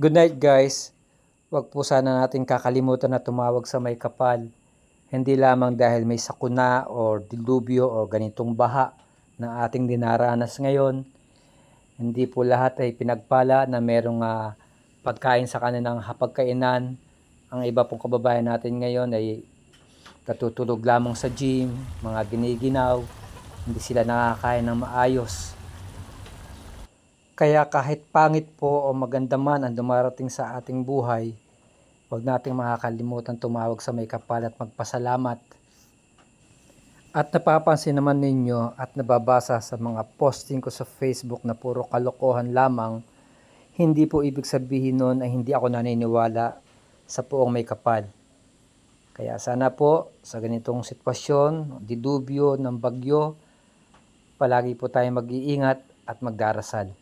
Good night guys. Huwag po sana natin kakalimutan na tumawag sa may kapal. Hindi lamang dahil may sakuna o dilubyo o ganitong baha na ating dinaranas ngayon. Hindi po lahat ay pinagpala na merong ah, pagkain sa kanilang hapagkainan. Ang iba pong kababayan natin ngayon ay katutulog lamang sa gym, mga giniginaw. Hindi sila nakakain ng maayos. Kaya kahit pangit po o maganda man ang dumarating sa ating buhay, huwag nating makakalimutan tumawag sa may kapal at magpasalamat. At napapansin naman ninyo at nababasa sa mga posting ko sa Facebook na puro kalokohan lamang, hindi po ibig sabihin nun ay hindi ako naniniwala sa puong may kapal. Kaya sana po sa ganitong sitwasyon, dilubyo ng bagyo, palagi po tayong mag-iingat at magdarasal.